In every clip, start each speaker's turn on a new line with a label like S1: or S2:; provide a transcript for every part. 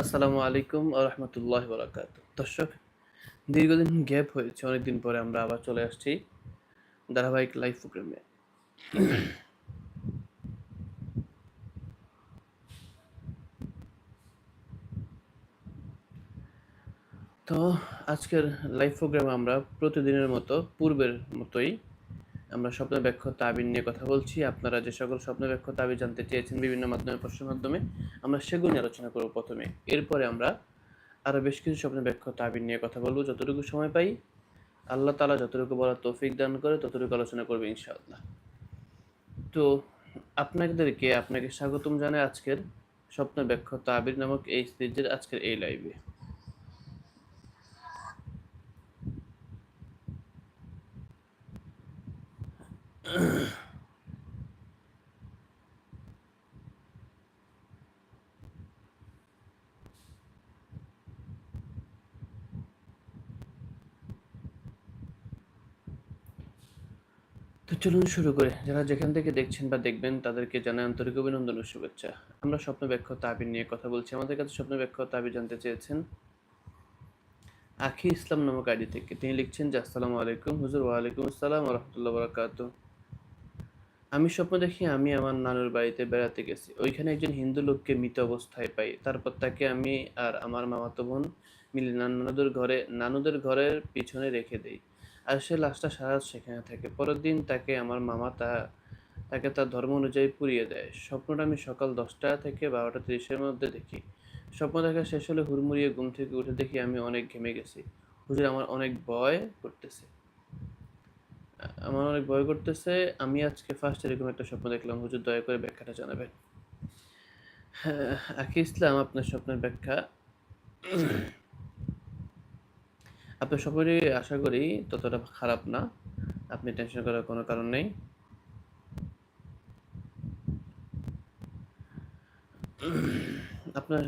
S1: আসসালামু আলাইকুম রহমতুল্লাহ বরাকাত। দর্শক, দীর্ঘদিন গ্যাপ হয়েছে, অনেকদিন পরে আমরা আবার চলে আসছি ধারাবাহিক লাইভ প্রোগ্রামে তো আজকের লাইভ প্রোগ্রামে আমরা প্রতিদিনের মতো, পূর্বের মতোই আমরা স্বপ্ন ব্যাখ্য তাবির নিয়ে কথা বলছি। আপনারা যে সকল স্বপ্ন ব্যাখ্য তাবির জানতে চেয়েছেন বিভিন্ন মাধ্যমে, প্রশ্নের মাধ্যমে, আমরা সেগুলো নিয়ে আলোচনা করব প্রথমে। এরপরে আমরা আরও বেশ কিছু স্বপ্ন ব্যাখ্য তাবির নিয়ে কথা বলব। যতটুকু সময় পাই, আল্লাহ তালা যতটুকু বলার তৌফিক দান করে, ততটুকু আলোচনা করবে ইনশাআল্লাহ। তো আপনাদেরকে, আপনাকে স্বাগতম জানাই আজকের স্বপ্ন ব্যাখ্য তাবির নামক এই সিরিজের আজকের এই লাইভে। তো চলুন শুরু করে। যারা যেখান থেকে দেখছেন বা দেখবেন, তাদেরকে জানাই আন্তরিক অভিনন্দন ও শুভেচ্ছা। আমরা স্বপ্ন ব্যাখ্যা তাবির নিয়ে কথা বলছি। আমাদের কাছে স্বপ্ন ব্যাখ্যা তাবির জানতে চেয়েছেন আখি ইসলাম নামক আইডি থেকে। তিনি লিখছেন যে, আসসালামু আলাইকুম। হুজুর, ওয়ালাইকুম আসসালাম রহমতুল্লাহ বরাকাত আমি স্বপ্ন দেখি আমি আমার নানুর বাড়িতে বেড়াতে গেছি। ওইখানে একজন হিন্দু লোককে মৃত অবস্থায় পাই। তারপর তাকে আমি আর আমার মামাতো বোন মিলে নানুদের ঘরে, নানুদের ঘরের পিছনে রেখে দেই। আর সে লাশটা সারা সেখানে থাকে। পরের দিন তাকে আমার মামা তা, তাকে তার ধর্ম অনুযায়ী পুড়িয়ে দেয়। স্বপ্নটা আমি সকাল দশটা থেকে বারোটা তিরিশের মধ্যে দেখি। স্বপ্ন দেখা শেষ হলে হুড়মুড়িয়ে ঘুম থেকে উঠে দেখি আমি অনেক ঘেমে গেছি। হুজুর, আমার অনেক ভয় করতেছে। আমার অনেক ভয় করতেছে। আমি আজকে ফার্স্ট এরকম একটা স্বপ্ন দেখলাম, হুজুর দয়া করে ব্যাখ্যাটা জানাবেন। আকি ইসলাম, আপনার স্বপ্নের ব্যাখ্যা। আপনার সবারই আশা করি ততটা খারাপ না। আপনি টেনশন করার কোনো কারণ নেই। আপনার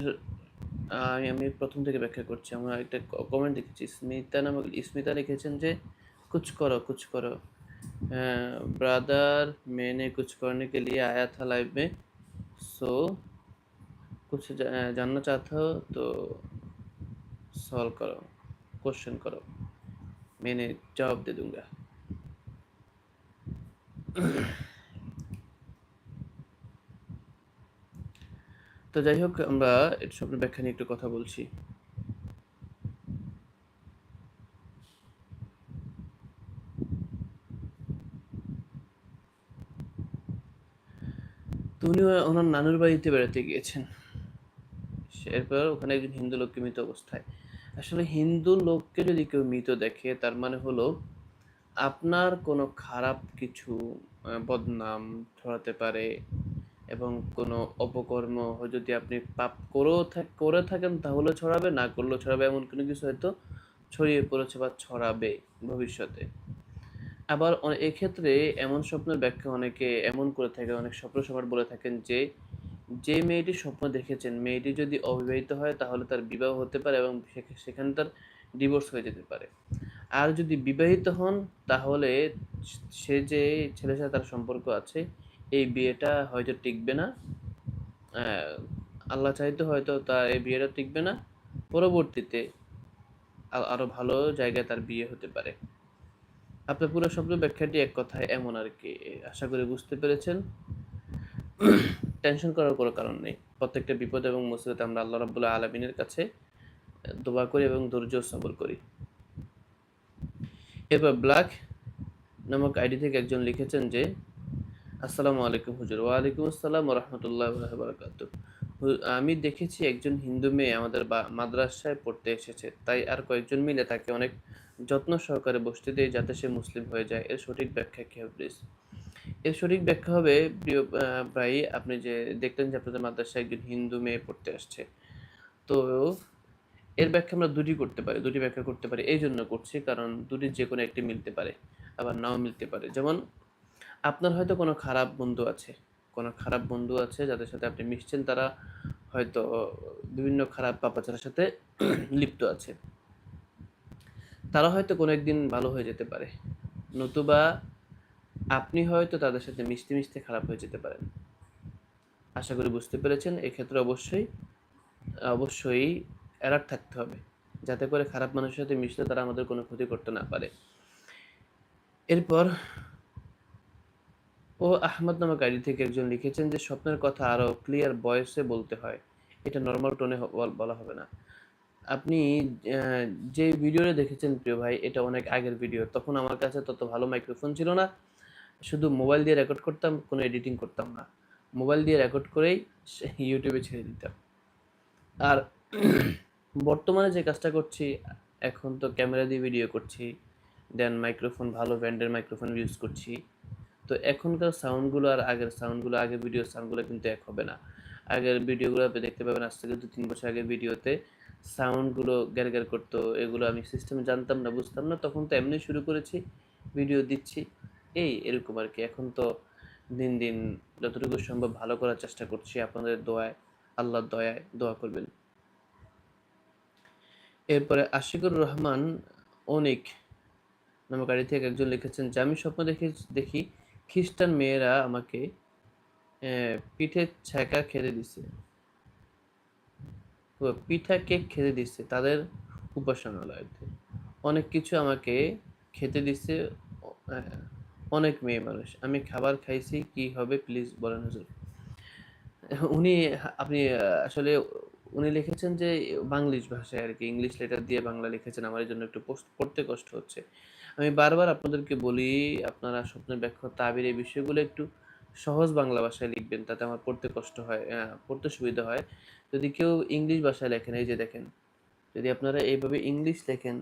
S1: আমি আমি প্রথম থেকে ব্যাখ্যা করছি। আমরা একটা কমেন্ট দেখেছি। স্মিতা নামক স্মিতা লিখেছেন যে कुछ करो कुछ करो ब्रदर मैंने कुछ करने के लिए आया था लाइव में सो कुछ जानना चाहता हो तो सॉल्व करो क्वेश्चन करो मैंने जवाब दे दूंगा তো যাই হোক আমরা এটা স্বপ্নের ব্যাখ্যা নিয়ে একটু কথা বলছি উনি ওনার নানুর বাড়িতে বেড়াতে গিয়েছেন। এরপর ওখানে একজন হিন্দু লোককে মৃত অবস্থায়। আসলে হিন্দু লোককে যদি কেউ মৃত দেখে, তার মানে হলো আপনার কোনো খারাপ কিছু বদনাম ছড়াতে পারে এবং কোনো অপকর্ম যদি আপনি পাপ করেও করে থাকেন তাহলে ছড়াবে, না করলেও ছড়াবে, এমন কোনো কিছু হয়তো ছড়িয়ে পড়েছে বা ছড়াবে ভবিষ্যতে। আবার এক্ষেত্রে এমন স্বপ্নের ব্যাখ্যা অনেকে এমন করে থাকে, অনেক স্বপ্ন সবার বলে থাকেন যে যে মেয়েটি স্বপ্ন দেখেছেন, মেয়েটি যদি অবিবাহিত হয় তাহলে তার বিবাহ হতে পারে এবং সেখানে তার ডিভোর্স হয়ে যেতে পারে। আর যদি বিবাহিত হন তাহলে সে যে ছেলের সাথে তার সম্পর্ক আছে, এই বিয়েটা হয়তো টিকবে না। আল্লাহ চাইতে হয়তো তার এই বিয়েটা টিকবে না। পরবর্তীতে আরও ভালো জায়গায় তার বিয়ে হতে পারে। আপনার পুরো শব্দ ব্যাখ্যাটি এক কথায় এমন আর কি। আশা করি বুঝতে পেরেছেন। টেনশন করার কোনো কারণ নেই। প্রত্যেকটা বিপদ এবং মুসিবতে আমরা আল্লাহ রাবুল্লাহ আলমিনের কাছে দোয়া করি এবং ধৈর্য সবর করি। এরপর ব্ল্যাক নামক আইডি থেকে একজন লিখেছেন যে, আসসালামু আলাইকুম হুজুর। ওয়ালাইকুম আসসালাম রহমতুল্লাহ বরকাত আমি দেখেছি একজন হিন্দু মেয়ে আমাদের মাদ্রাসায় পড়তে এসেছে। তাই আর কয়েকজন মিলে তাকে অনেক যত্ন সহকারে বসতে দেয় যাতে সে মুসলিম হয়ে যায়। এর সঠিক ব্যাখ্যা কী হবে প্লিজ এর সঠিক ব্যাখ্যা হবে, প্রিয় ভাই, আপনি যে দেখলেন যে আপনাদের মাদ্রাসায় একজন হিন্দু মেয়ে পড়তে আসছে। তো এর ব্যাখ্যা আমরা দুটি করতে পারি, দুটি ব্যাখ্যা করতে পারি। এই জন্য করছি, কারণ দুটির যে কোনো একটি মিলতে পারে, আবার নাও মিলতে পারে। যেমন, আপনার হয়তো কোনো খারাপ বন্ধু আছে কোনো খারাপ বন্ধু আছে যাদের সাথে আপনি মিশছেন, তারা হয়তো বিভিন্ন খারাপ পাপাচারের সাথে লিপ্ত আছে। তারা হয়তো কোনো একদিন ভালো হয়ে যেতে পারে। নতুবা আপনি হয়তো তাদের সাথে মিশতে মিশতে খারাপ হয়ে যেতে পারেন। আশা করি বুঝতে পেরেছেন। এক্ষেত্রে অবশ্যই অবশ্যই অ্যালার্ট থাকতে হবে। যাতে করে খারাপ মানুষের সাথে মিশলে তারা আমাদের কোনো ক্ষতি করতে না পারে। এরপর ও আহমদ নামক আইডি থেকে একজন লিখেছেন যে, স্বপ্নের কথা আরও ক্লিয়ার ভয়েসে বলতে হয়। এটা নর্মাল টোনে বলা হবে না। আপনি যে ভিডিওটা দেখেছেন প্রিয় ভাই, এটা অনেক আগের ভিডিও তখন আমার কাছে তত ভালো মাইক্রোফোন ছিল না। শুধু মোবাইল দিয়ে রেকর্ড করতাম, কোনো এডিটিং করতাম না। মোবাইল দিয়ে রেকর্ড করেই ইউটিউবে ছেড়ে দিতাম। আর বর্তমানে যে কাজটা করছি, এখন তো ক্যামেরা দিয়ে ভিডিও করছি দেন মাইক্রোফোন ভালো ব্র্যান্ডের মাইক্রোফোন ইউজ করছি। তো এখনকার সাউন্ডগুলো আর আগের সাউন্ডগুলো আগের ভিডিও সাউন্ডগুলো কিন্তু এক হবে না। আগের ভিডিওগুলো আপনি দেখতে পাবেন আজ থেকে দু তিন বছর আগের ভিডিওতে সাউন্ডগুলো গ্যার গ্যার করতো, এগুলো আমি সিস্টেম জানতাম না, বুঝতাম না, তখন তো এমনি শুরু করেছি ভিডিও দিচ্ছি, এই এরকম আর কি। এখন তো দিন দিন যতটুকু সম্ভব ভালো করার চেষ্টা করছি আপনাদের দোয়ায়, আল্লাহর দয়ায় দোয়া করবেন। এরপরে আশিকুর রহমান অনিক নামক গাড়ি থেকে একজন লিখেছেন, যে আমি স্বপ্ন দেখে দেখি খ্রিস্টান মেয়েরা আমাকে পিঠে ছ্যাঁকা খেতে দিছে। পিঠা কেক খেতে দিচ্ছে তাদের উপাসনালয়তে। অনেক কিছু আমাকে খেতে দিচ্ছে অনেক মেয়ে মানুষ। আমি খাবার খাইছি, কি হবে প্লিজ বলেন হুজুর। উনি, আপনি আসলে উনি লিখেছেন যে বাংলিশ ভাষায় আর কি, ইংলিশ লেটার দিয়ে বাংলা লিখেছেন। আমার এই জন্য একটু পড়তে কষ্ট হচ্ছে। আমি বারবার আপনাদেরকে বলি, আপনারা স্বপ্নের ব্যাখ্যা, তাবির এই বিষয়গুলো একটু সহজ বাংলা ভাষায় লিখবেন, তাতে আমার পড়তে কষ্ট হয় পড়তে সুবিধা হয়। যদি কেউ ইংলিশ ভাষায় লেখেন, এই যে দেখেন, যদি আপনারা এইভাবে ইংলিশ লেখেন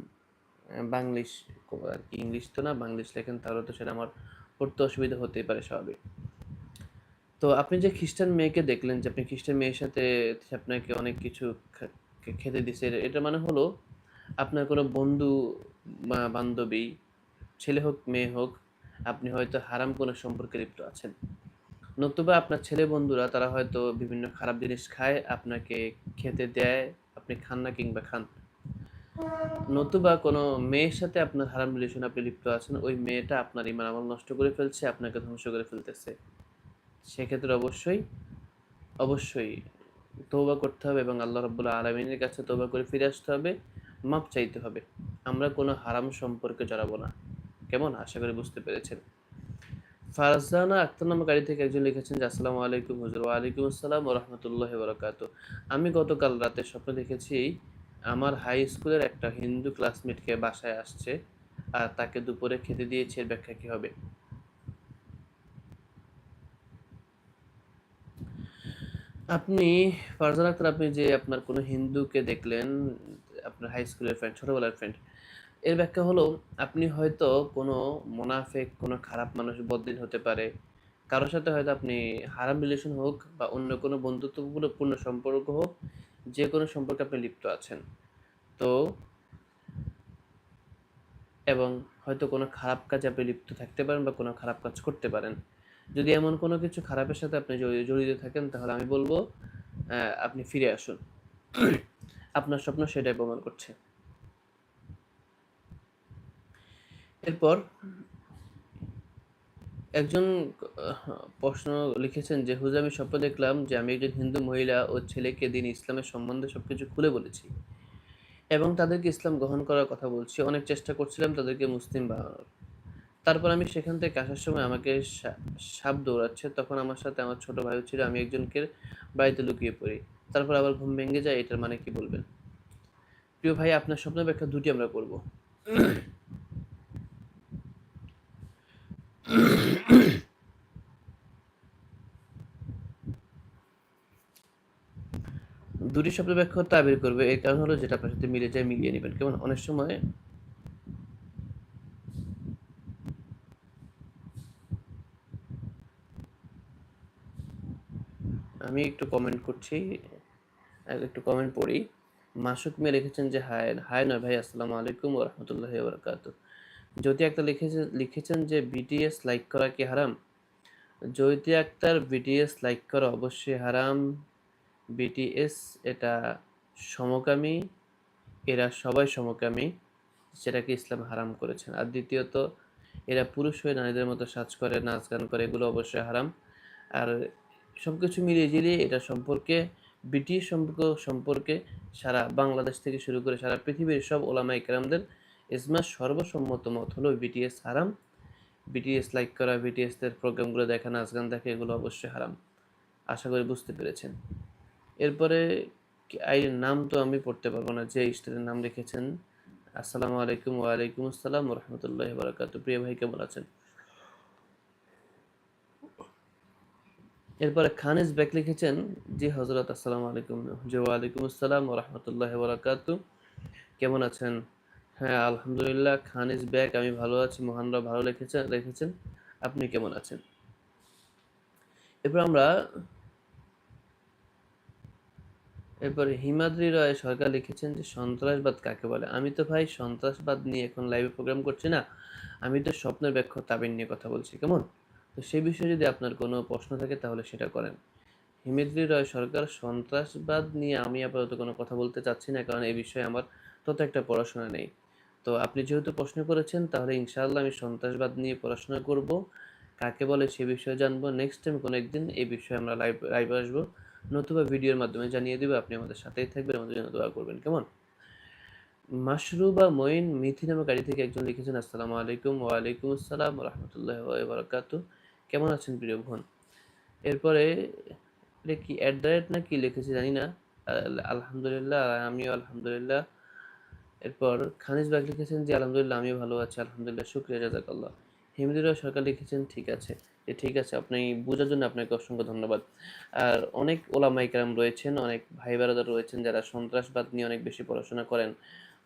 S1: বাংলিশ আর কি, ইংলিশ তো না, বাংলিশ লেখেন, তাহলে তো সেটা আমার পড়তে অসুবিধা হতেই পারে স্বাভাবিক। তো আপনি যে খ্রিস্টান মেয়েকে দেখলেন, যে আপনি খ্রিস্টান মেয়ের সাথে আপনাকে অনেক কিছু খেতে দিছে, এটা- মানে হলো আপনার কোনো বন্ধু বান্ধবী ছেলে হোক, মেয়ে হোক, আপনি হয়তো হারাম কোনো সম্পর্কে লিপ্ত আছেন। নতুবা আপনার ছেলে বন্ধুরা, তারা হয়তো বিভিন্ন খারাপ জিনিস খায়, আপনাকে খেতে দেয়, আপনি খান না কিংবা খান। নতুবা কোনো মেয়ের সাথে আপনার হারাম রিলেশন আপনি লিপ্ত আছেন, ওই মেয়েটা আপনার ইমান আমল নষ্ট করে ফেলছে, আপনাকে ধ্বংস করে ফেলতেছে। সেক্ষেত্রে অবশ্যই অবশ্যই তৌবা করতে হবে এবং আল্লাহ রাব্বুল আলমিনের কাছে তৌবা করে ফিরে আসতে হবে। মাপ চাইতে হবে। আমরা কোনো হারাম সম্পর্কে জড়াবো না। কেমন? আশা করি বুঝতে পেরেছেন। ফারজানা আক্তার নামক গাড়ি থেকে একজন লিখেছেন যে, আসসালামু আলাইকুম হুজুর। ওয়ালাইকুম আসসালাম রহমতুল্লাহ বরকাত আমি গতকাল রাতে স্বপ্ন দেখেছি, আমার হাই স্কুলের একটা হিন্দু ক্লাসমেটকে বাসায় আসছে আর তাকে দুপুরে খেতে দিয়েছে, এর ব্যাখ্যা কি হবে? আপনি, ফারজান আক্তার, আপনি যে আপনার কোনো হিন্দুকে দেখলেন, আপনার হাই স্কুলের ফ্রেন্ড ছোটবেলার ফ্রেন্ড এর ব্যাখ্যা হলো, আপনি হয়তো কোনো মোনাফেক, কোনো খারাপ মানুষ বদদিন হতে পারে। কারোর সাথে হয়তো আপনি হারাম রিলেশন হোক বা অন্য কোনো বন্ধুত্বপূর্ণ সম্পর্ক হোক, যে কোনো সম্পর্কে আপনি লিপ্ত আছেন। তো এবং হয়তো কোনো খারাপ কাজে আপনি লিপ্ত থাকতে পারেন বা কোনো খারাপ কাজ করতে পারেন। যদি এমন কোনো কিছু খারাপের সাথে আপনি জড়িত থাকেন, তাহলে আমি বলব আপনি ফিরে আসুন। আপনার স্বপ্ন সেটাই প্রমাণ করছে। এরপর একজন প্রশ্ন লিখেছেন যে হুজুর আমি স্বপ্ন দেখলাম যে আমি একজন হিন্দু মহিলা ও ছেলেকে দিন ইসলামের সম্বন্ধে সবকিছু খুলে বলেছি এবং তাদেরকে ইসলাম গ্রহণ করার কথা বলছি। অনেক চেষ্টা করছিলাম তাদেরকে মুসলিম বানানোর। তারপর আমি সেখান থেকে আসার সময় আমাকে সাপ দৌড়াচ্ছে। তখন আমার সাথে আমার ছোট ভাই ছিল, আমি একজনকে বাড়িতে লুকিয়ে পড়ি। তারপর আবার ঘুম ভেঙে যায়, এটার মানে কি বলবেন? প্রিয় ভাই, আপনার স্বপ্ন ব্যাখ্যা দুটি আমরা করব। দুটি শব্দ ব্যাখ্যা তাবির করবে, এর কারণ হলো যেটা আপনার সাথে মিলে যায়, মিলিয়ে নেবেন। কেমন? অনেক সময় আমি একটু কমেন্ট করছি একটু কমেন্ট পড়ি। মাসুক মেয়ে লিখেছেন যে, হায় হায় নয় ভাই, আসসালামু আলাইকুম রাহমাতুল্লাহি ওয়া বারাকাতুহু জ্যোতি আক্তার লিখেছেন লিখেছেন যে বিটিএস লাইক করা কি হারাম? জ্যোতি আক্তার বিটিএস লাইক করা অবশ্যই হারাম। বিটিএস এটা সমকামী, এরা সবাই সমকামী সেটাকে ইসলাম হারাম করেছেন। আর দ্বিতীয়ত, এরা পুরুষ হয়ে নারীদের মতো সাজ করে, নাচ গান করে, এগুলো অবশ্যই হারাম। আর সব কিছু মিলিয়ে ঝিলিয়ে এটা সম্পর্কে, ব্রিটিশ সম্পর্ক সম্পর্কে সারা বাংলাদেশ থেকে শুরু করে সারা পৃথিবীর সব ওলামা ইকরামদের ইসমার সর্বসম্মত মত হলো বিটিএস হারাম। বিটিএস লাইক করা বিটিএসদের প্রোগ্রামগুলো দেখা, নাচ গান দেখা, এগুলো অবশ্যই হারাম। আশা করি বুঝতে পেরেছেন। এরপরে আইনের নাম তো আমি পড়তে পারব না, যে স্টারের নাম লিখেছেন আসসালামু আলাইকুম ওয়ালাইকুম আসসালাম রহমতুল্লাহ বারাকাত প্রিয় ভাই, কেমন আছেন? এরপরে খানিজ ব্যাক লিখেছেন, জি হজরত আসসালামু আলাইকুম। জি ওয়ালাইকুম আসসালাম রহমতুল্লাহ বারাকাত কেমন আছেন? হ্যাঁ আলহামদুলিল্লাহ, খানিজ ব্যাক আমি ভালো আছি, মহানরা ভালো লিখেছেন লিখেছেন আপনি কেমন আছেন? এরপর আমরা এরপর হিমাদ্রি রায় সরকার লিখেছেন যে, সন্ত্রাসবাদ কাকে বলে? আমি তো ভাই সন্ত্রাসবাদ নিয়ে এখন লাইভে প্রোগ্রাম করছি না। আমি তো স্বপ্নের ব্যাখ্যা তাবিন নিয়ে কথা বলছি, কেমন? তো সেই বিষয়ে যদি আপনার কোনো প্রশ্ন থাকে তাহলে সেটা করেন। হিমাদ্রি রয় সরকার, সন্ত্রাসবাদ নিয়ে আমি আপাতত কোনো কথা বলতে চাচ্ছি না, কারণ এই বিষয়ে আমার তত একটা পড়াশোনা নেই। তো আপনি যেহেতু প্রশ্ন করেছেন, তাহলে ইনশাআল্লাহ আমি সন্ত্রাসবাদ নিয়ে পড়াশোনা করব। কাকে বলে সে বিষয়ে জানব। নেক্সট টাইম কোনো একদিন এই বিষয়ে আমরা লাইভ লাইভে আসব। নতুবা ভিডিওর মাধ্যমে জানিয়ে দেবে, আপনি আমাদের সাথেই থাকবেন, আমাদের জন্য দোয়া করবেন, কেমন? মাশরুবা মঈন মিথি নামে গাড়ি থেকে একজন লিখেছেন, আসসালামু আলাইকুম ওয়ালাইকুম আসসালাম রহমতুল্লাহ বারাকাত কেমন আছেন প্রিয় বোন? এরপরে, এটা কি অ্যাট দ্য রেট না কি লিখেছে জানি না। আলহামদুলিল্লাহ, আমিও আলহামদুলিল্লাহ। এরপর খানিজ বাগ লিখেছেন যে, আলহামদুলিল্লাহ, আমিও ভালো আছি, আলহামদুলিল্লাহ, শুক্রিয়া জাজাকাল্লাহ হিমদুল্লাহ সরকার লিখেছেন, ঠিক আছে। ঠিক আছে, আপনি বোঝার জন্য আপনাকে অসংখ্য ধন্যবাদ। আর অনেক ওলামাইকারাম রয়েছেন, অনেক ভাই বেড়াদার রয়েছেন যারা সন্ত্রাসবাদ নিয়ে অনেক বেশি পড়াশোনা করেন,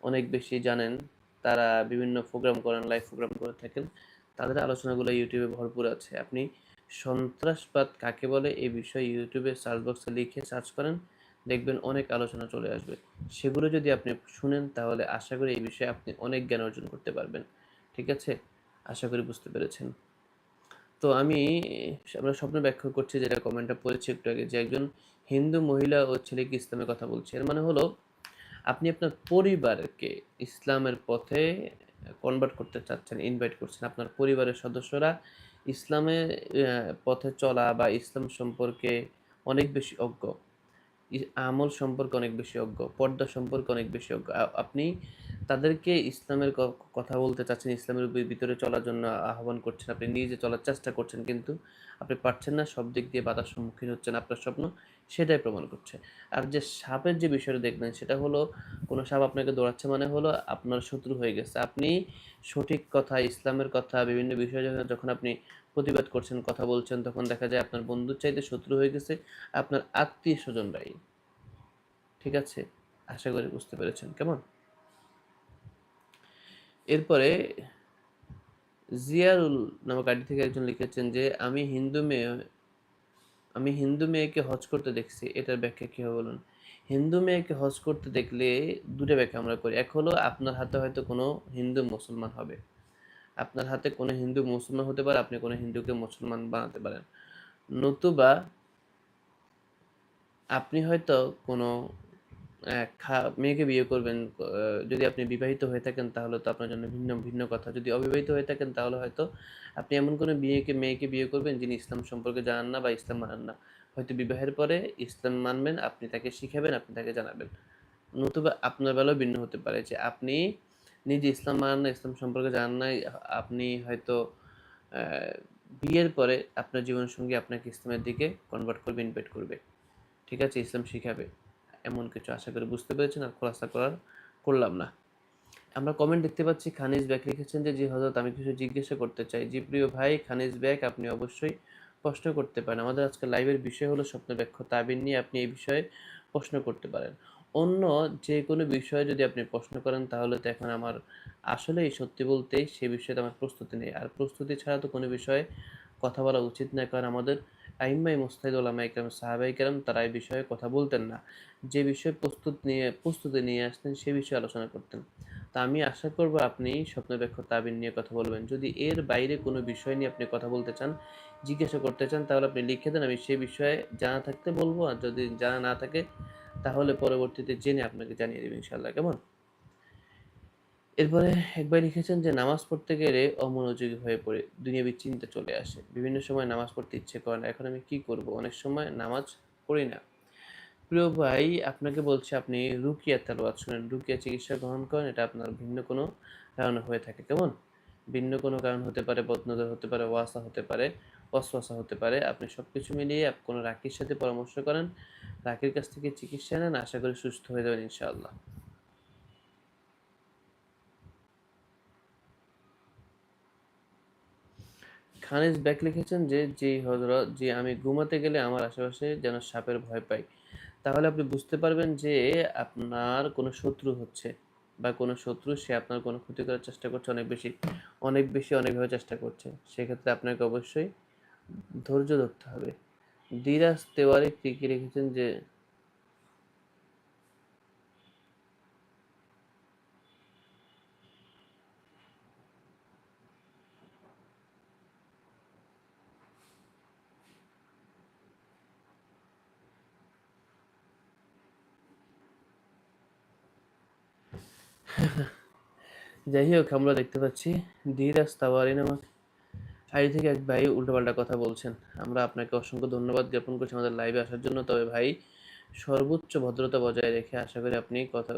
S1: অনেক বেশি জানেন, তারা বিভিন্ন প্রোগ্রাম করেন লাইভ প্রোগ্রাম করে থাকেন। তাদের আলোচনাগুলো ইউটিউবে ভরপুর আছে। আপনি সন্ত্রাসবাদ কাকে বলে এই বিষয়ে ইউটিউবে সার্চ বক্সে লিখে সার্চ করেন, দেখবেন অনেক আলোচনা চলে আসবে। সেগুলো যদি আপনি শুনেন, তাহলে আশা করি এই বিষয়ে আপনি অনেক জ্ঞান অর্জন করতে পারবেন। ঠিক আছে? আশা করি বুঝতে পেরেছেন। তো আমি আমরা স্বপ্ন ব্যাখ্যা করছি যেটা কমেন্টটা পড়েছি একটু আগে যে একজন হিন্দু মহিলা ও ছেলেকে ইসলামের কথা বলছে। এর মানে হলো, আপনি আপনার পরিবারকে ইসলামের পথে কনভার্ট করতে চাচ্ছেন ইনভাইট করছেন। আপনার পরিবারের সদস্যরা ইসলামের পথে চলা বা ইসলাম সম্পর্কে অনেক বেশি অজ্ঞ। আমল সম্পর্কে অনেক বেশি অজ্ঞ, পর্দা সম্পর্কে অনেক বেশি অজ্ঞ। আপনি তাদেরকে ইসলামের কথা বলতে চাচ্ছেন, ইসলামের ভিতরে চলার জন্য আহ্বান করছেন, আপনি নিজে চলার চেষ্টা করছেন, কিন্তু আপনি পারছেন না, সব দিক দিয়ে বাধার সম্মুখীন হচ্ছেন আপনার স্বপ্ন, সেটাই প্রমাণ করছে। আর যে সাপের যে বিষয়টা দেখলেন, সেটা হলো, কোনো সাপ আপনাকে দৌড়াচ্ছে মানে হলো, আপনার শত্রু হয়ে গেছে। আপনি সঠিক কথা, ইসলামের কথা, বিভিন্ন বিষয় যখন আপনি প্রতিবাদ করছেন, কথা বলছেন, তখন দেখা যায় আপনার বন্ধুর চাইতে শত্রু হয়ে গেছে, আপনার আত্মীয় স্বজনরাই। ঠিক আছে? আশা করি বুঝতে পেরেছেন। কেমন? এরপরে জিয়ারুল নামক আইডি থেকে একজন লিখেছেন যে, আমি হিন্দু মেয়ে, আমি হিন্দু মেয়েকে হজ করতে দেখছি। এটার ব্যাখ্যা কী হবে বলুন? হিন্দু মেয়েকে হজ করতে দেখলে দুটো ব্যাখ্যা আমরা করি। এক হলো, আপনার হাতে হয়তো কোনো হিন্দু মুসলমান হবে। আপনার হাতে কোনো হিন্দু মুসলমান হতে পারে, আপনি কোনো হিন্দুকে মুসলমান বানাতে পারেন। নতুবা আপনি হয়তো কোনো মেয়েকে বিয়ে করবেন যদি আপনি বিবাহিত হয়ে থাকেন তাহলে তো আপনার জন্য ভিন্ন ভিন্ন কথা। যদি অবিবাহিত হয়ে থাকেন তাহলে হয়তো আপনি এমন কোনো বিয়েকে, মেয়েকে বিয়ে করবেন যিনি ইসলাম সম্পর্কে জানান না বা ইসলাম মানান না। হয়তো বিবাহের পরে ইসলাম মানবেন, আপনি তাকে শিখাবেন, আপনি তাকে জানাবেন। নতুবা আপনার বেলাও ভিন্ন হতে পারে যে আপনি নিজে ইসলাম মানান না, ইসলাম সম্পর্কে জানান না, আপনি হয়তো বিয়ের পরে আপনার জীবনসঙ্গী আপনাকে ইসলামের দিকে কনভার্ট করবে ইনভাইট করবে। ঠিক আছে? ইসলাম শিখাবে। এমন কিছু আশা করে বুঝতে পেরেছেন আর খোলাসা করার করলাম না। আমরা কমেন্ট দেখতে পাচ্ছি, খানিজ ব্যাগ লিখেছেন যে, জি হজরত, আমি কিছু জিজ্ঞাসা করতে চাই। জি প্রিয় ভাই, খানিজ ব্যাগ আপনি অবশ্যই প্রশ্ন করতে পারেন। আমাদের আজকে লাইভের বিষয় হলো স্বপ্ন ব্যাখ্যা তাবিন নিয়ে আপনি এই বিষয়ে প্রশ্ন করতে পারেন। অন্য যে কোনো বিষয়ে যদি আপনি প্রশ্ন করেন, তাহলে তো এখন আমার আসলেই সত্যি বলতেই সে বিষয়ে আমার প্রস্তুতি নেই। আর প্রস্তুতি ছাড়া তো কোনো বিষয়ে কথা বলা উচিত নয়। কারণ আমাদের আইম্মাই মুস্তাহিদ ওলামা ইকরাম সাহাবাই কেরাম তারা এই বিষয়ে কথা বলতেন না। যে বিষয়ে প্রস্তুত নিয়ে, প্রস্তুতি নিয়ে আসতেন, সে বিষয়ে আলোচনা করতেন। তা আমি আশা করব আপনি স্বপ্ন ব্যাখ্যা তাবিন নিয়ে কথা বলবেন। যদি এর বাইরে কোনো বিষয় নিয়ে আপনি কথা বলতে চান, জিজ্ঞাসা করতে চান, তাহলে আপনি লিখে দেন। আমি সেই বিষয়ে জানা থাকতে বলব। আর যদি জানা না থাকে তাহলে পরবর্তীতে জেনে আপনাকে জানিয়ে দেবেন ইনশাল্লাহ কেমন? এরপরে একবার লিখেছেন যে, নামাজ পড়তে গেলে অমনোযোগী হয়ে পড়ে, দুনিয়াবী চিন্তা চলে আসে। বিভিন্ন সময় নামাজ পড়তে ইচ্ছে করে না, এখন আমি কি করব? অনেক সময় নামাজ পড়ি না। প্রিয় ভাই, আপনাকে বলছি, আপনি রুকিয়া তেলাওয়াত শুনেন, রুকিয়া চিকিৎসা গ্রহণ করেন, এটা আপনার ভিন্ন কোনো কারণে হয়ে থাকে, কেমন? ভিন্ন কোনো কারণ হতে পারে, বদনজর হতে পারে, ওয়াসা হতে পারে অশ্বাসা হতে পারে, আপনি সব কিছু মিলিয়ে কোনো রাকির সাথে পরামর্শ করেন রাকির কাছ থেকে চিকিৎসা নেন, আশা করি সুস্থ হয়ে যাবেন ইনশাআল্লাহ। খানিজ ব্যাক লিখেছেন যে, জি হজরত যে আমি ঘুমাতে গেলে আমার আশেপাশে যেন সাপের ভয় পাই। তাহলে আপনি বুঝতে পারবেন যে, আপনার কোনো শত্রু হচ্ছে বা কোনো শত্রু, সে আপনার কোনো ক্ষতি করার চেষ্টা করছে অনেক বেশি অনেক বেশি, অনেকভাবে চেষ্টা করছে। সেক্ষেত্রে আপনাকে অবশ্যই ধৈর্য ধরতে হবে। দিরাজ তেওয়ারি কি রেখেছেন যে যাই হোক আমরা দেখতে পাচ্ছি ধীরাজ তাওয়ারি নামক আইডি থেকে এক ভাই উল্টোপাল্টা কথা বলছেন আমরা আপনাকে অসংখ্য ধন্যবাদ জ্ঞাপন করছি আমাদের লাইভে আসার জন্য তবে ভাই সর্বোচ্চ ভদ্রতা বজায় রেখে আশা করি আপনি কথা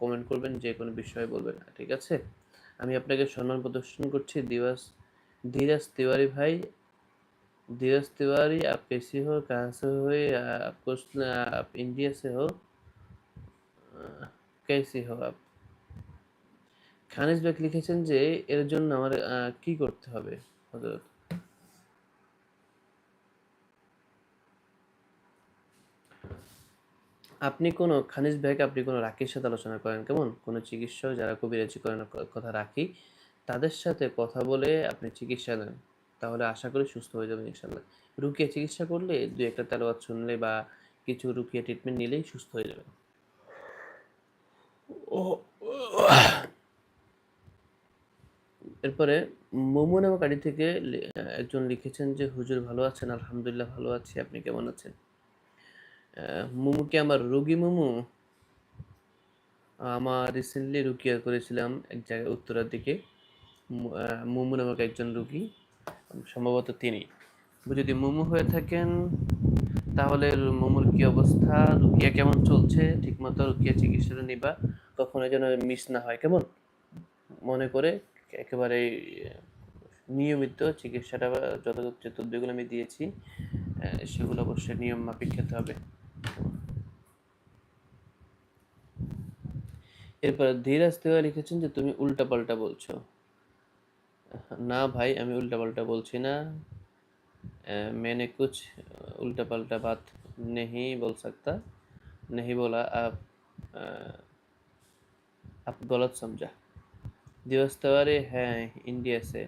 S1: কমেন্ট করবেন যে কোনো বিষয়ে বলবেন ঠিক আছে আমি আপনাকে সম্মান প্রদর্শন করছি দিবস धीरज तिवारी भाई धीरज तिवारी आप कैसी हो कहाँ से हो आपको आप इंडिया से हो अ, कैसी हो आप খানিজ ব্যাগ লিখেছেন যে এর জন্য আমার আহ, কি করতে হবে হযরত আপনি কোনো খানিজ ব্যাগ আপনি কোনো রাকির সাথে আলোচনা করেন, কেমন? কোনো চিকিৎসক যারা কবিরাজি করেন, কথা রাখি, তাদের সাথে কথা বলে আপনি চিকিৎসা নেন, তাহলে আশা করি সুস্থ হয়ে যাবেন ইনশাল্লাহ। রুকিয়া চিকিৎসা করলে দু একটা তেলাওয়াত শুনলে বা কিছু রুকিয়া ট্রিটমেন্ট নিলেই সুস্থ হয়ে যাবেন। ও এরপরে মোমো নামক আড়ি থেকে একজন লিখেছেন যে, হুজুর ভালো আছেন, আলহামদুলিল্লাহ ভালো আছি, আপনি কেমন আছেন? মোমো কি আমার রোগী মোমো? আমার রিসেন্টলি রুকিয়া করেছিলাম এক জায়গায় উত্তরার দিকে। মোমো নামক একজন রুগী, সম্ভবত তিনি। যদি মোমো হয়ে থাকেন, তাহলে মোমোর কি অবস্থা? রুকিয়া কেমন চলছে? ঠিকমতো রুকিয়া চিকিৎসাটা নিবা, কখনো যেন মিস না হয়, কেমন? মনে করে একেবারে নিয়মিত চিকিৎসাটা বা যথাযথ যে তদবিরগুলো আমি দিয়েছি আহ, সেগুলো অবশ্যই নিয়ম মাফিক খেতে হবে এরপর ধীরাজ তেওয়া লিখেছেন যে তুমি উল্টাপাল্টা বলছো না ভাই আমি উল্টাপাল্টা বলছি না अ, मैंने कुछ उल्टा पल्टा बात नहीं बोल सकता नहीं बोला आप अ, आप गलत समझा दिवस तिवारी है इंडिया से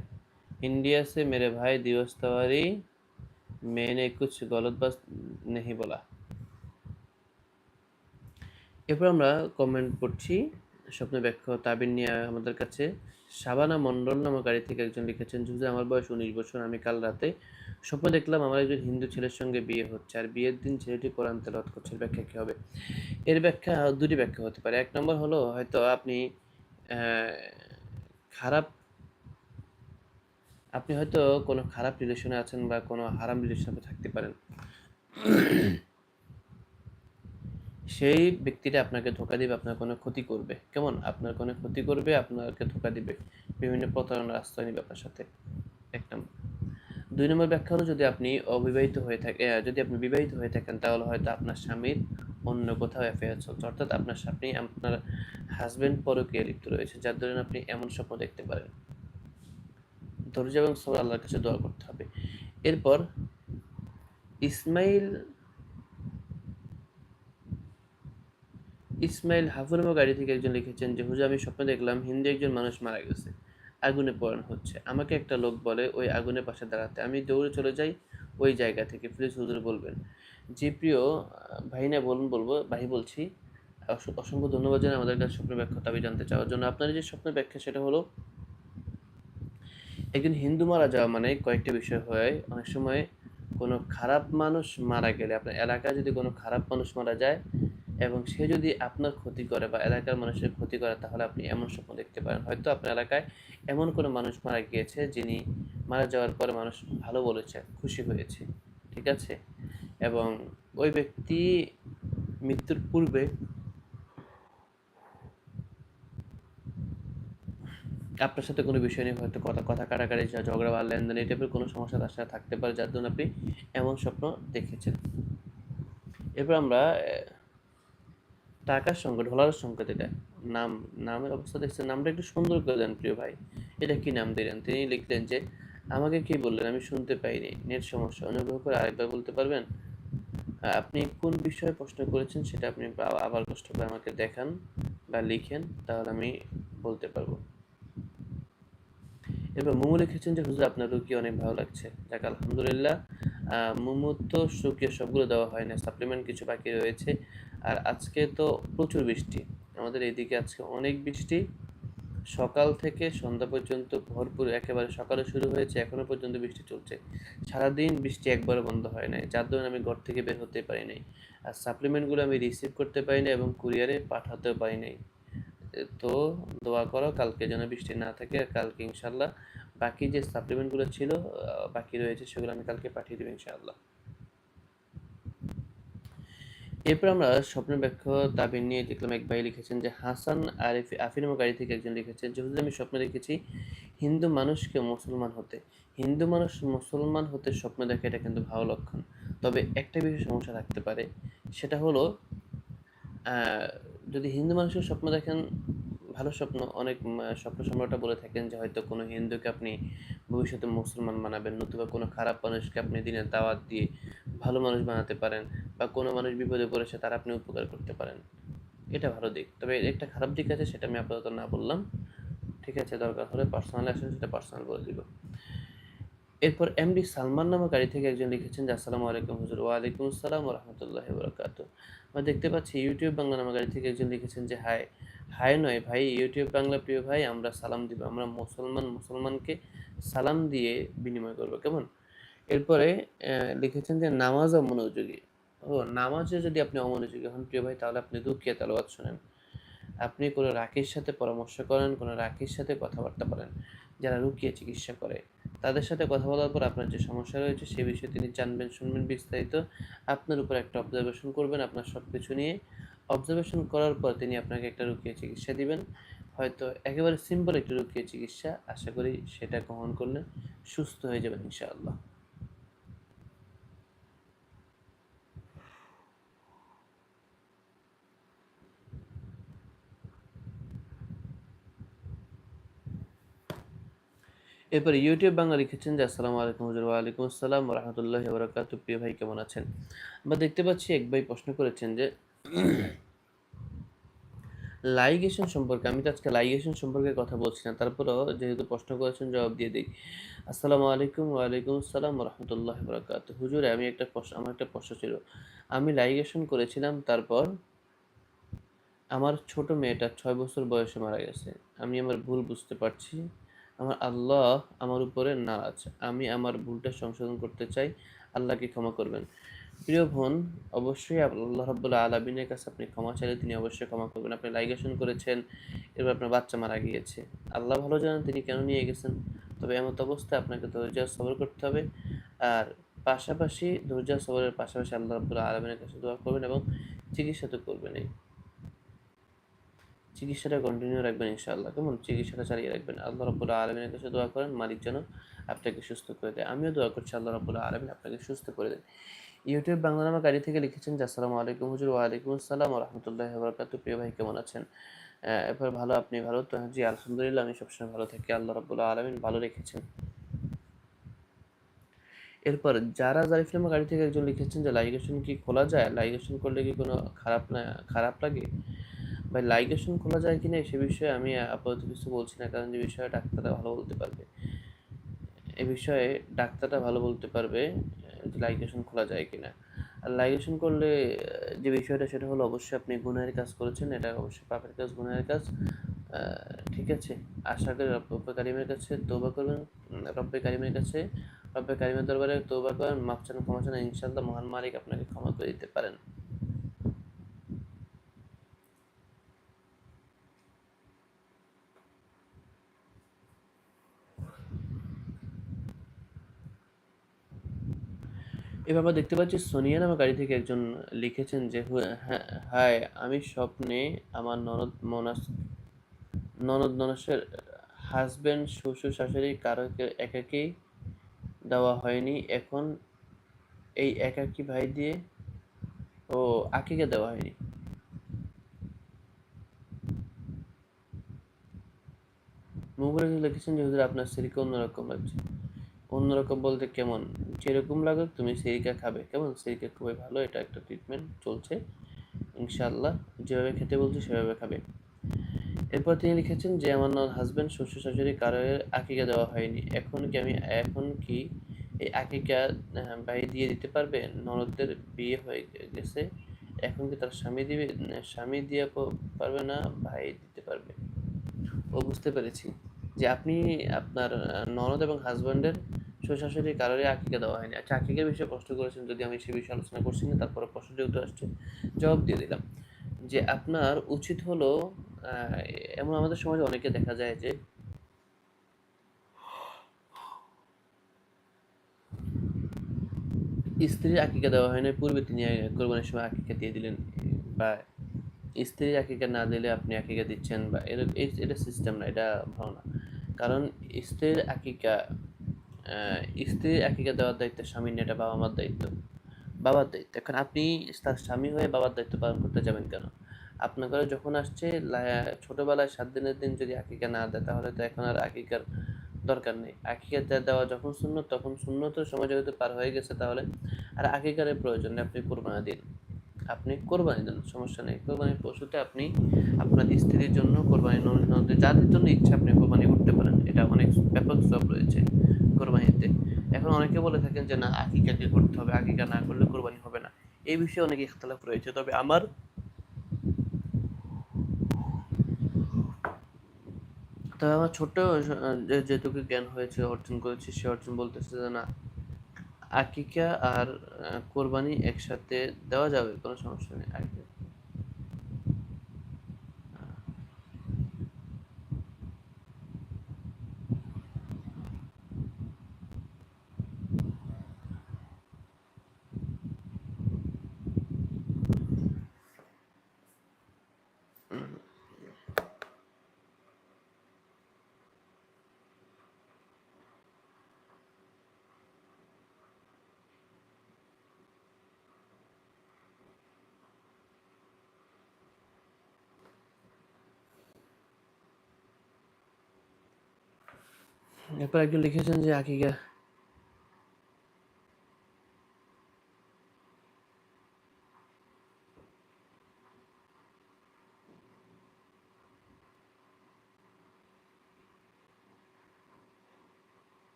S1: इंडिया से मेरे भाई दिवस तिवारी मैंने कुछ गलत बात नहीं बोला এরপর আমরা কমেন্ট পড়ছি স্বপ্ন ব্যাখ্যা তাবির নিয়ে আমাদের কাছে শাবানা মণ্ডল নামক গাড়ি থেকে একজন লিখেছেন যুগে আমার বয়স উনিশ বছর আমি কাল রাতে স্বপ্ন দেখলাম আমার একজন হিন্দু ছেলের সঙ্গে বিয়ে হচ্ছে আর বিয়ের দিন ছেলেটি কোরআন তেলাওয়াত করছে এর ব্যাখ্যা কী হবে এর ব্যাখ্যা দুটি ব্যাখ্যা হতে পারে এক নম্বর হলো হয়তো আপনি আহ, খারাপ, আপনি হয়তো কোনো খারাপ রিলেশনে আছেন বা কোনো হারাম রিলেশনে থাকতে পারেন। সেই ব্যক্তিটা আপনাকে ধোকা দিবে, আপনার কোনো ক্ষতি করবে। কেমন? আপনার কোনো ক্ষতি করবে, আপনাকে ধোকা দিবে। বিভিন্ন প্রতারণার আশ্রয় নিবে আপনার সাথে। এক নম্বর। দুই নম্বর ব্যাখ্যা হলো যদি আপনি অবিবাহিত হয়ে থাকে যদি আপনি বিবাহিত হয়ে থাকেন, তাহলে হয়তো আপনার স্বামীর অন্য কোথাও অ্যাফেয়ার চলছে। অর্থাৎ আপনার স্বামী আপনার হাজবেন্ড পরকীয়া লিপ্ত রয়েছে, যার দরুন আপনি এমন স্বপ্ন দেখতে পারেন। ধৈর্য এবং সবর আল্লাহর কাছে দোয়া করতে হবে। এরপর, ইসমাইল ইসমাইল হাফুরমা গাড়ি থেকে একজন লিখেছেন যে হুজা আমি স্বপ্নে দেখলাম, হিন্দি একজন মানুষ মারা গেছে। আগুনে পোড়ানো হচ্ছে। আমাকে একটা লোক বলে, ওই আগুনের পাশে দাঁড়াতে। আমি দৌড়ে চলে যাই ওই জায়গা থেকে। প্লিজ হুজুর বলবেন যে প্রিয়, ভাই না, বলুন, বলব, ভাই বলছি। অসংখ্য ধন্যবাদ জানাই আমাদের কাছে স্বপ্নের ব্যাখ্যা দাবি জানতে চাওয়ার জন্য। আপনার যে স্বপ্নের ব্যাখ্যা সেটা হলো, একজন হিন্দু মারা যাওয়া মানে কয়েকটা বিষয় হয়। অনেক সময় কোনো খারাপ মানুষ মারা গেলে, আপনার এলাকায় যদি কোনো খারাপ মানুষ মারা যায় এবং সে যদি আপনার ক্ষতি করে বা এলাকার মানুষের ক্ষতি করে, তাহলে আপনি এমন স্বপ্ন দেখতে পারেন। হয়তো আপনার এলাকায় এমন কোনো মানুষ মারা গিয়েছে, যিনি মারা যাওয়ার পরে মানুষ ভালো বলেছে, খুশি হয়েছে, ঠিক আছে? এবং ওই ব্যক্তি মৃত্যুর পূর্বে আপনার সাথে কোনো বিষয় নিয়ে হয়তো কথা কথা কাটাকাটি যা ঝগড়া বা লেনদেন, এই টাইপের কোনো সমস্যা তার সাথে থাকতে পারে, যার জন্য আপনি এমন স্বপ্ন দেখেছেন। এরপর আমরা টাকার সংকট ডলারের সংকট এটা। নাম, নামের অবস্থা দেখছেন, নামটা একটু সুন্দর করে দেন প্রিয় ভাই। এটা কি নাম দিলেন? তিনি লিখলেন যে, আমাকে কি বললেন? আমি শুনতে পাইনি। নেট সমস্যা। অনুগ্রহ করে আরেকবার বলতে পারবেন? আপনি কোন বিষয়ে প্রশ্ন করেছেন সেটা আপনি আবার কষ্ট করে আমাকে দেখান বা লিখেন, তাহলে আমি বলতে পারব। এবার মোমো লিখেছেন যে, হুজুর, আপনার রুকি অনেক ভালো লাগছে। যাক, আলহামদুলিল্লাহ। মোমো তো শুকিয়ে সবগুলো দেওয়া হয় না সাপ্লিমেন্ট কিছু বাকি রয়েছে। আর আজকে তো প্রচুর বৃষ্টি। আমাদের এইদিকে আজকে অনেক বৃষ্টি। সকাল থেকে সন্ধ্যা পর্যন্ত ভরপুর, একেবারে সকালে শুরু হয়েছে, এখনও পর্যন্ত বৃষ্টি চলছে। সারাদিন বৃষ্টি একবারও বন্ধ হয় নাই, যার দরুন আমি ঘর থেকে বের হতে পারি নাই। আর সাপ্লিমেন্টগুলো আমি রিসিভ করতে পারি নাই এবং কুরিয়ারে পাঠাতেও পারি নাই। তো দোয়া করো কালকে যেন বৃষ্টি না থাকে আর কালকে ইনশাল্লাহ বাকি যে সাপ্লিমেন্টগুলো ছিল বাকি রয়েছে সেগুলো আমি কালকে পাঠিয়ে দেবো ইনশাআল্লাহ। এরপর আমরা স্বপ্ন ব্যাখ্যা দাবি নিয়ে দেখলাম এক ভাই লিখেছেন যে, হাসান আরিফ আফিনম গাড়ি থেকে একজন লিখেছেন যে আমি স্বপ্ন দেখেছি, হিন্দু মানুষকে মুসলমান হতে, হিন্দু মানুষ মুসলমান হতে স্বপ্ন দেখে এটা কিন্তু ভালো লক্ষণ। তবে একটা বিষয় সমস্যা থাকতে পারে, সেটা হলো যদি হিন্দু মানুষের স্বপ্ন দেখেন ভালো স্বপ্ন, অনেক স্বপ্ন সম্রাটটা বলে থাকেন যে হয়তো কোনো হিন্দুকে আপনি ভবিষ্যতে মুসলমান বানাবেন, নতুবা কোনো খারাপ মানুষকে আপনি দিনের দাওয়াত দিয়ে ভালো মানুষ বানাতে পারেন বা কোনো মানুষ বিপদে পড়েছে তার আপনি উপকার করতে পারেন। এটা ভালো দিক। তবে একটা খারাপ দিক আছে সেটা আমি আপাতত না বললাম। ঠিক আছে, দরকার হলে পার্সোনাল আসেন সেটা পার্সোনাল বলে দিব। এরপর এমডি সালমান নামক গাড়ি থেকে একজন লিখেছেন যে, আসসালামু আলাইকুম হুজুর, ওয়ালাইকুম আসসালাম রহমতুল্লাহ বরকাত আমরা দেখতে পাচ্ছি ইউটিউব বাংলা নামক গাড়ি থেকে একজন লিখেছেন যে হাই হাই নয় ভাই ইউটিউব বাংলা প্রিয় ভাই, আমরা সালাম দিব, আমরা মুসলমান মুসলমানকে সালাম দিয়ে বিনিময় করব, কেমন? এরপরে লিখেছেন যে নামাজ মনোযোগী ও, নামাজে যদি আপনি অমনোযোগী হন প্রিয় ভাই, তাহলে আপনি দুঃখিয়া তালবাদ শোনেন। আপনি কোনো রাখির সাথে পরামর্শ করেন, কোনো রাখির সাথে কথাবার্তা বলেন, যারা রুকিয়ে চিকিৎসা করে। তাদের সাথে কথা বলার পর আপনার যে সমস্যা রয়েছে, সে বিষয়ে তিনি জানবেন, শুনবেন বিস্তারিত। আপনার উপর একটা অবজারভেশন করবেন, আপনার সব কিছু নিয়ে। অবজারভেশন করার পর তিনি আপনাকে একটা রুকিয়ে চিকিৎসা দিবেন। হয়তো একেবারে সিম্পল একটি রুকিয়ে চিকিৎসা। আশা করি সেটা গ্রহণ করলে সুস্থ হয়ে যাবেন ইনশাআল্লাহ। এরপর ইউটিউব বাংলা লিখেছেন যে, আসসালামু আলাইকুম হুজুর, ওয়ালাইকুম আসসালাম, রহমতুল্লাহ বরকাত প্রিয় ভাই, কেমন আছেন? আমরা দেখতে পাচ্ছি এক ভাই প্রশ্ন করেছেন যে লাইগেশন সম্পর্কে, আমি তো আজকে লাইগেশন সম্পর্কে কথা বলছি না। তারপরেও যেহেতু প্রশ্ন করেছেন, জবাব দিয়ে দিই। আসসালামু আলাইকুম, ওয়ালাইকুম আসসালাম রহমতুল্লাহ বরকাত হুজুরে, আমি একটা প্রশ্ন, আমার একটা প্রশ্ন ছিল। আমি লাইগেশন করেছিলাম, তারপর আমার ছোট মেয়েটা ছয় বছর বয়সে মারা গেছে। আমি আমার ভুল বুঝতে পারছি। আমার আল্লাহ আমার উপরে নারাজ। আমি আমার ভুলটা সংশোধন করতে চাই। আল্লাহকে ক্ষমা করবেন। প্রিয় বোন, অবশ্যই আল্লাহ রব্বুল্লাহ আলমিনের কাছে আপনি ক্ষমা চাইলে তিনি অবশ্যই ক্ষমা করবেন। আপনি লাইগেশন করেছেন এবার আপনার বাচ্চা মারা গিয়েছে। আল্লাহ ভালো জানেন তিনি কেন নিয়ে গেছেন। তবে এমন অবস্থায় আপনাকে ধৈর্য সবর করতে হবে। আর পাশাপাশি ধৈর্য সবরের পাশাপাশি আল্লাহ রব্বুল্লাহ আলমিনের কাছে দোয়া করবেন এবং চিকিৎসা তো করবেনই চিকিৎসাটা কন্টিনিউ রাখবেন ইনশাআল্লাহ। কেমন? চিকিৎসাটা চালিয়ে রাখবেন। আল্লাহ রব্বুল আলমিনের কাছে দোয়া করেন, মালিক যেন আপনাকে সুস্থ করে দেয়। আমিও দোয়া করছি আল্লাহ রব্বুল আলমিন আপনাকে সুস্থ করে দেন। ইউটিউব বাংলা নামা গাড়ি থেকে লিখেছেন যে, আসসালামু আলাইকুম হুজুর, ওয়ালাইকুম আসসালাম রহমতুল্লাহ বরকাত। প্রিয় ভাই, কেমন আছেন? এরপর ভালো, আপনি ভালো? তো জি, আলহামদুলিল্লাহ, আমি সবসময় ভালো থাকি। আল্লাহ রব্বুল আলমিন ভালো রেখেছেন। এরপর, যারা জারিফ নামা গাড়ি থেকে একজন লিখেছেন যে, লাইগেশন কি খোলা যায়? লাইগেশন করলে কি কোনো খারাপ না, খারাপ লাগে? ভাই, লাইগেশন খোলা যায় কি না, সে বিষয়ে আমি আপাতত কিছু বলছি না, কারণ যে বিষয়ে ডাক্তাররা ভালো বলতে পারবে। এ বিষয়ে ডাক্তাররা ভালো বলতে পারবে। লাইগেশন খোলা যায় কি না আর লাইগেশন করলে, যে বিষয়টা সেটা হলো অবশ্যই আপনি গুনাহের কাজ করেছেন, এটা অবশ্যই পাপের কাজ, গুনাহের কাজ। ঠিক আছে? আশা করি রব্বে কারিমের কাছে তোবা করবেন। রব্বে কারিমের কাছে, রব্বে কারিমের দরবারে তোবা করেন। মাফ চান, ক্ষমা চান ইনশাল্লাহ মহান মালিক আপনাকে ক্ষমা করে দিতে পারেন। এভাবে দেখতে পাচ্ছি সোনিয়া নামে গাড়ি থেকে একজন লিখেছেন যে হ্যাঁ আমি স্বপ্নে আমার ননদ মনাস, ননদ ননসের হাজবেন্ড শ্বশুর শাশুড়ি কারোকে একাকেই দেওয়া হয়নি। এখন এই একাকী ভাই দিয়ে ও আকিকে দেওয়া হয়নি। মুগুরে লিখেছেন যে, হুজুর, আপনার স্ত্রীকে অন্যরকম লাগছে। অন্যরকম বলতে কেমন? যেরকম লাগুক, তুমি সিরিকা খাবে। কেমন? সিরিকা খুবই ভালো, এটা একটা ট্রিটমেন্ট চলছে। ইনশাআল্লাহ, যেভাবে খেতে বলছি, সেভাবে খাবে। এরপর তিনি লিখেছেন যে, আমার হাজব্যান্ড শ্বশুর শাশুড়ি কারোর আকিকা দেওয়া হয়নি। এখন কি আমি, এখন কি এই আকিকা ভাই দিয়ে দিতে পারবে? ননদদের বিয়ে হয়ে গেছে। এখন কি তার স্বামী দিবে? স্বামী দিয়ে পারবে না, ভাই দিতে পারবে। ও বুঝতে পেরেছি যে, আপনি আপনার ননদ এবং হাজব্যান্ডের শাশুড়ি কারোরই আকিকা দেওয়া হয়নি। আচ্ছা আকিকার বিষয়ে প্রশ্ন করেছেন যদি আমি সে বিষয়ে আলোচনা করছি না তারপরে প্রশ্ন যেহেতু আসছে। জবাব দিয়ে দিলাম যে আপনার উচিত হলো এমন আমাদের সমাজে অনেকে দেখা যায় যে স্ত্রীর আকিকা দেওয়া হয় না পূর্বে তিনি কোরবানির সময় আকিকা দিয়ে দিলেন, বা স্ত্রীর আকিকা না দিলে আপনি আকিকা দিচ্ছেন, বা এটা সিস্টেম না, এটা ভালো না কারণ স্ত্রীর আকিকা আহ, স্ত্রীর আকিকা দেওয়ার দায়িত্ব স্বামীর এটা বাবা মার দায়িত্ব। বাবার দায়িত্ব। এখন আপনি তার স্বামী হয়ে বাবার দায়িত্ব পালন করতে যাবেন কেন? আপনার ঘরে যখন আসছে ছোটোবেলায় সাত দিনের দিন যদি আকিকা না দেয় তাহলে তো এখন আর আকিকার দরকার নেই। আকিকা দেওয়া যখন শূন্য তখন শূন্য তো সময় যেহেতু পার হয়ে গেছে তাহলে আর আকিকারের প্রয়োজন নেই। আপনি কোরবানি দিন। আপনি কোরবানি দেন সমস্যা নেই। কোরবানির পশুতে আপনি আপনার স্ত্রীর জন্য কোরবানি নদী যাদের জন্য ইচ্ছা আপনি কোরবানি করতে পারেন। এটা অনেক ব্যাপক সব রয়েছে। কোরবানিতে। এখন অনেকে বলে থাকেন যে, না, আকিকাকে করতে হবে, আকিকা না করলে কোরবানি হবে না। এই বিষয়ে অনেক ইখতলাফ রয়েছে। তবে আমার তবে আমার ছোট্ট, যে- যেটুকু জ্ঞান হয়েছে, অর্জন করেছি, সে অর্জন বলতেছে যে, না, আকিকা আর কোরবানি একসাথে দেওয়া যাবে, কোনো সমস্যা নেই, আকিকা এরপর একজন লিখেছেন যে আকিকা।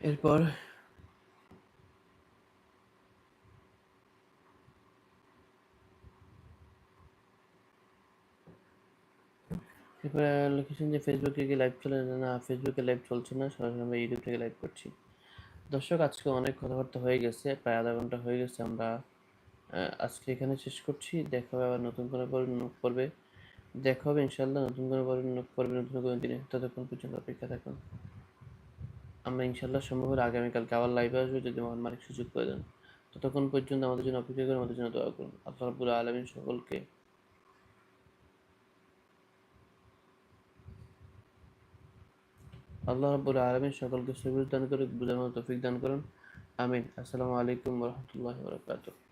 S1: এরপর এরপরে লিখেছেন যে ফেসবুকে কি লাইভ চলে, না ফেসবুকে লাইভ চলছে না, সরাসরি আমরা ইউটিউব থেকে লাইভ করছি। দর্শক, আজকে অনেক কথাবার্তা হয়ে গেছে, প্রায় আধা ঘণ্টা হয়ে গেছে, আমরা আজকে এখানে শেষ করছি। দেখা হবে আবার নতুন কোনো পর্বে দেখা হবে ইনশাল্লাহ নতুন কোনো পর্বে, নতুন কোনো দিনে। ততক্ষণ পর্যন্ত অপেক্ষা থাকুন। আমরা ইনশাল্লাহ সম্ভব হলে আগামীকালকে আবার লাইভে আসব, যদি মহান মালিক সুযোগ করে দেন। ততক্ষণ পর্যন্ত আমাদের জন্য অপেক্ষা করুন, আমাদের জন্য দোয়া করুন। আল্লাহ রাব্বুল আলামিন সকলকে আল্লাহ রাব্বুল আলামিন সকলকে সুবিধা দান করে বুঝার মতো তৌফিক দান করুন। আমিন। আসসালামু আলাইকুম রাহমাতুল্লাহি বারাকাতুহু।